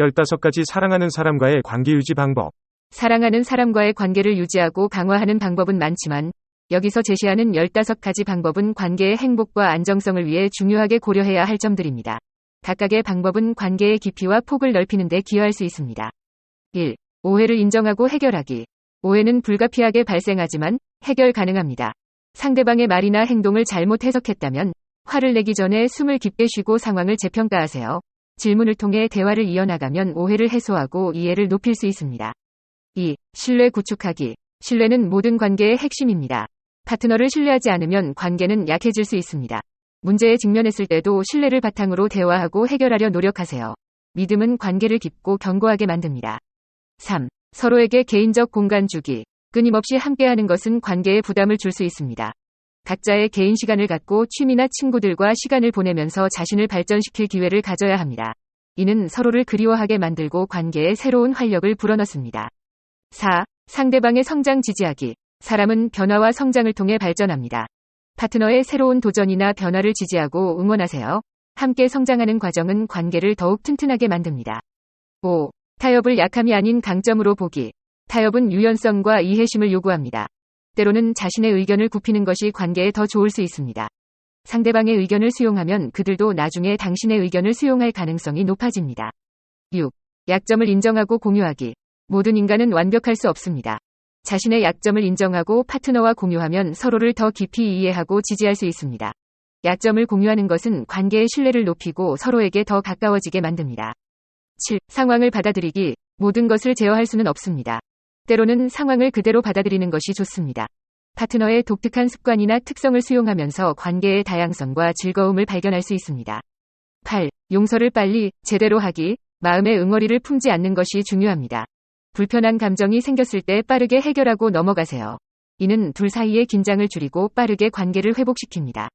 15가지 사랑하는 사람과의 관계 유지 방법. 사랑하는 사람과의 관계를 유지하고 강화하는 방법은 많지만 여기서 제시하는 15가지 방법은 관계의 행복과 안정성을 위해 중요하게 고려해야 할 점들입니다. 각각의 방법은 관계의 깊이와 폭을 넓히는 데 기여할 수 있습니다. 1. 오해를 인정하고 해결하기. 오해는 불가피하게 발생하지만 해결 가능합니다. 상대방의 말이나 행동을 잘못 해석했다면 화를 내기 전에 숨을 깊게 쉬고 상황을 재평가하세요. 질문을 통해 대화를 이어나가면 오해를 해소하고 이해를 높일 수 있습니다. 2. 신뢰 구축하기. 신뢰는 모든 관계의 핵심입니다. 파트너를 신뢰하지 않으면 관계는 약해질 수 있습니다. 문제에 직면했을 때도 신뢰를 바탕으로 대화하고 해결하려 노력하세요. 믿음은 관계를 깊고 견고하게 만듭니다. 3. 서로에게 개인적 공간 주기. 끊임없이 함께하는 것은 관계에 부담을 줄 수 있습니다. 각자의 개인 시간을 갖고 취미나 친구들과 시간을 보내면서 자신을 발전시킬 기회를 가져야 합니다. 이는 서로를 그리워하게 만들고 관계에 새로운 활력을 불어넣습니다. 4. 상대방의 성장 지지하기. 사람은 변화와 성장을 통해 발전합니다. 파트너의 새로운 도전이나 변화를 지지하고 응원하세요. 함께 성장하는 과정은 관계를 더욱 튼튼하게 만듭니다. 5. 타협을 약함이 아닌 강점으로 보기. 타협은 유연성과 이해심을 요구합니다. 때로는 자신의 의견을 굽히는 것이 관계에 더 좋을 수 있습니다. 상대방의 의견을 수용하면 그들도 나중에 당신의 의견을 수용할 가능성이 높아집니다. 6. 약점을 인정하고 공유하기. 모든 인간은 완벽할 수 없습니다. 자신의 약점을 인정하고 파트너와 공유하면 서로를 더 깊이 이해하고 지지할 수 있습니다. 약점을 공유하는 것은 관계의 신뢰를 높이고 서로에게 더 가까워지게 만듭니다. 7. 상황을 받아들이기. 모든 것을 제어할 수는 없습니다. 때로는 상황을 그대로 받아들이는 것이 좋습니다. 파트너의 독특한 습관이나 특성을 수용하면서 관계의 다양성과 즐거움을 발견할 수 있습니다. 8. 용서를 빨리, 제대로 하기. 마음의 응어리를 품지 않는 것이 중요합니다. 불편한 감정이 생겼을 때 빠르게 해결하고 넘어가세요. 이는 둘 사이의 긴장을 줄이고 빠르게 관계를 회복시킵니다.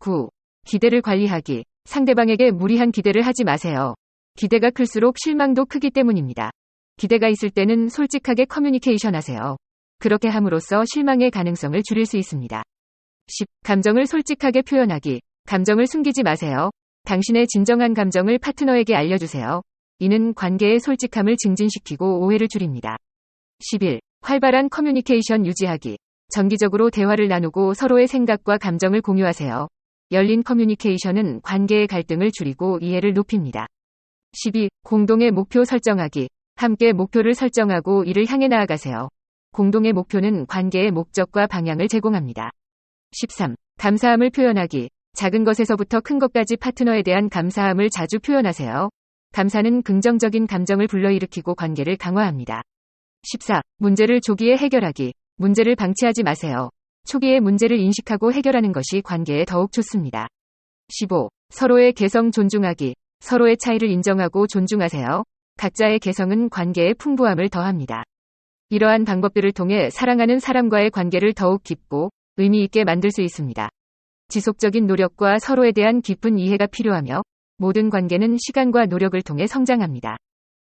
9. 기대를 관리하기. 상대방에게 무리한 기대를 하지 마세요. 기대가 클수록 실망도 크기 때문입니다. 기대가 있을 때는 솔직하게 커뮤니케이션 하세요. 그렇게 함으로써 실망의 가능성을 줄일 수 있습니다. 10. 감정을 솔직하게 표현하기. 감정을 숨기지 마세요. 당신의 진정한 감정을 파트너에게 알려주세요. 이는 관계의 솔직함을 증진시키고 오해를 줄입니다. 11. 활발한 커뮤니케이션 유지하기. 정기적으로 대화를 나누고 서로의 생각과 감정을 공유하세요. 열린 커뮤니케이션은 관계의 갈등을 줄이고 이해를 높입니다. 12. 공동의 목표 설정하기. 함께 목표를 설정하고 이를 향해 나아가세요. 공동의 목표는 관계의 목적과 방향을 제공합니다. 13. 감사함을 표현하기. 작은 것에서부터 큰 것까지 파트너에 대한 감사함을 자주 표현하세요. 감사는 긍정적인 감정을 불러일으키고 관계를 강화합니다. 14. 문제를 조기에 해결하기. 문제를 방치하지 마세요. 초기에 문제를 인식하고 해결하는 것이 관계에 더욱 좋습니다. 15. 서로의 개성 존중하기. 서로의 차이를 인정하고 존중하세요. 각자의 개성은 관계의 풍부함을 더합니다. 이러한 방법들을 통해 사랑하는 사람과의 관계를 더욱 깊고 의미 있게 만들 수 있습니다. 지속적인 노력과 서로에 대한 깊은 이해가 필요하며 모든 관계는 시간과 노력을 통해 성장합니다.